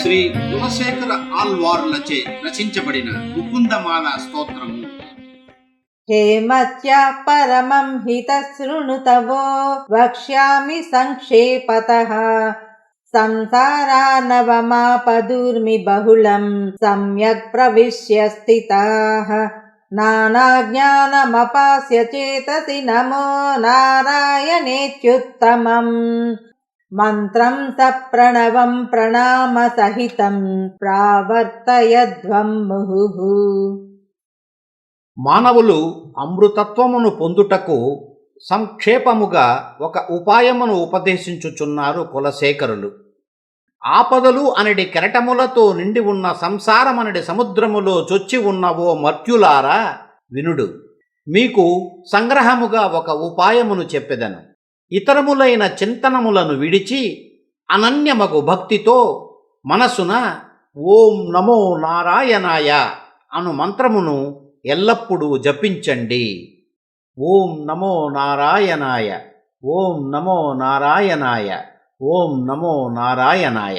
శ్రీ గుణశేఖర ఆల్వార్లచే రచించబడిన ముకుందమాల స్తోత్రము हेमत्या परमं हितशृणुतवो वक्ष्यामि सङ्क्षेपतः संसारानवमापदूर्मि बहुलं सम्यक् प्रविश्य स्थिताः नानाज्ञानमपास्य चेतसि नमो नारायणेत्युत्तमम् मन्त्रं सप्रणवं प्रणामसहितं प्रावर्तयध्वं मुहुः మానవులు అమృతత్వమును పొందుటకు సంక్షేపముగా ఒక ఉపాయమును ఉపదేశించుచున్నారు కులశేఖరులు ఆపదలు అనడి కెరటములతో నిండి ఉన్న సంసారమనడి సముద్రములో చొచ్చి ఉన్న ఓ మర్త్యులారా వినుడు. మీకు సంగ్రహముగా ఒక ఉపాయమును చెప్పెదను. ఇతరములైన చింతనములను విడిచి అనన్యమగు భక్తితో మనసున ఓం నమో నారాయణాయ అను మంత్రమును ఎల్లప్పుడూ జపించండి. ఓం నమో నారాయణాయ ఓం నమో నారాయణాయ. ఓం నమో నారాయణాయ.